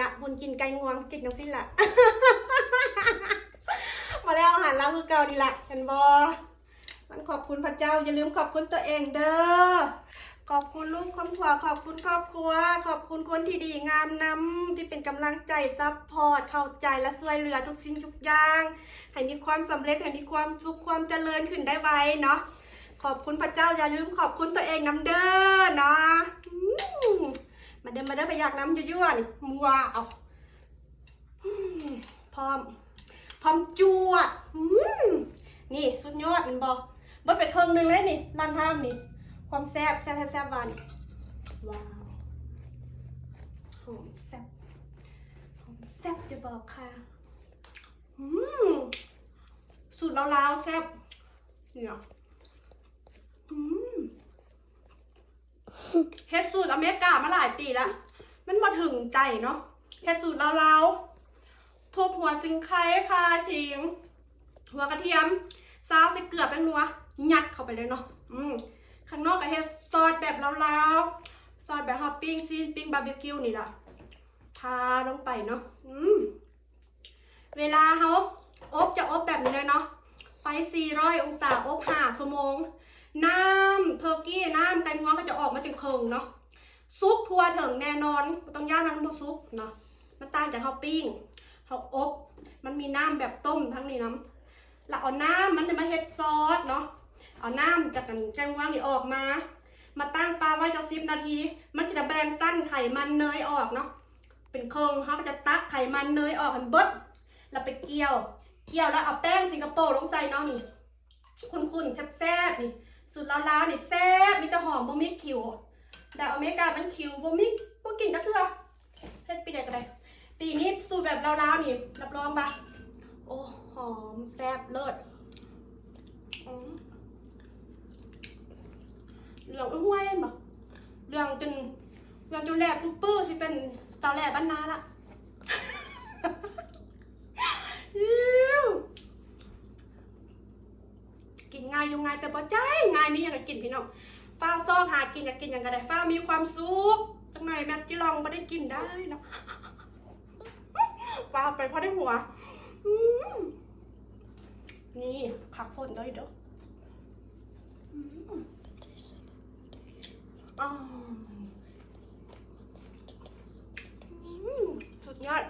ละบุญกินไก่งวงกินจังสิ้นละมาแล้วอาหารเราคือเก่านี่ละเห็นบอมันขอบคุณพระเจ้าอย่าลืมขอบคุณตัวเองเด้อขอบคุณลูกครอบครัวขอบคุณครอบครัว ขอบคุณคนที่ดีงามนำที่เป็นกำลังใจซัพพอร์ตเข้าใจและช่วยเหลือทุกสิ่งทุกอย่างให้มีความสำเร็จให้มีความสุขความเจริญขึ้นได้ไวเนาะขอบคุณพระเจ้าอย่าลืมขอบคุณตัวเองน้ำเด้อเนาะ เดินมาเดินไปอยากน้ำยั่วๆนี่มัวเอาพร้อม พร้อมจวดนี่สุดยอดมันบอกเบิดไปครึ่องหนึงเลยนี่รันท่ามนี่ ความแซ่บแซ่บแซ่บวานว้าวหอมแซ่บหอมแซ่บจะบอกค่ะสูตรลาวๆแซ่บเนี่ยอืม เฮ็ดสูตรอเมริกามาหลายปีแล้วมันมาถึงใจเนาะเฮ็ดสูตรเลาวๆทุบหัวซิงไคร้คาทิ้งหัวกระเทียมซาวใส่เกลือแป้งนัวยัดเข้าไปเลยเนาะอืมข้างนอกก็เฮ็ดซอสแบบเลาๆซอสแบบฮอปปิ้งซีนปิ้งบาร์บีคิวนี่ล่ะทาลงไปเนาะอืมเวลาเขาอบจะอบแบบนี้เลยเนาะไฟ400 องศาอบ5ชั่วโมงน้ำเท อร์กี้น้ำไก่งวก็จะออกมาจนเคิงเนาะซุปทั่วถึงแน่นอนต้องย่างน้ำมันบ่ซุปเนาะมันต่างจากฮอปปิ้งเขาอบ มันมีน้ำแบบต้มทั้งนี้น้ำแล้วเอาน้ำมันจะมาเฮ็ดซอสเนาะเอาน้ำจากกันแกงว่างนี่ออกมา มาตั้งปลาไว้จะสิบนาที มันจะแบ่งสั้นไขมันเนยออกเนาะเป็นโครงเขาก็จะตักไขมันเนยออกกันเบิดแล้วไปเกี่ยว เกี่ยวแล้วเอาแป้งสิงคโปร์ลงใส่เนาะนี่ คุณๆแซ่บๆนี่ สูตรลาวๆนี่แซ่บมีแต่หอมบ่มีคิวแต่อเมริกามันคิวบ่มีบ่กินจักเทื่อเฮ็ดปีใดก็ได้ปีนี้สูตรแบบลาวๆนี่รับรองปะโอ้หอมแซ่บเลิศอืมเรื่องห้วยบ่เรื่องจนเรื่องจนแรกปุ๊บปื้อสิเป็นตอนแรกบ้านนาละ ยู่ง่ายแต่บ่ใจง่ายมีอย่างกินพี่น้องฟ้าซองหากินอยากกินอย่างก็ได้ฟ้ามีความสุขจังหน่อยแม่จิลองไม่ได้กินได้นะฟ้าไปพอได้หัวนี่ผักพ่นด้วยเด้อสุดยอด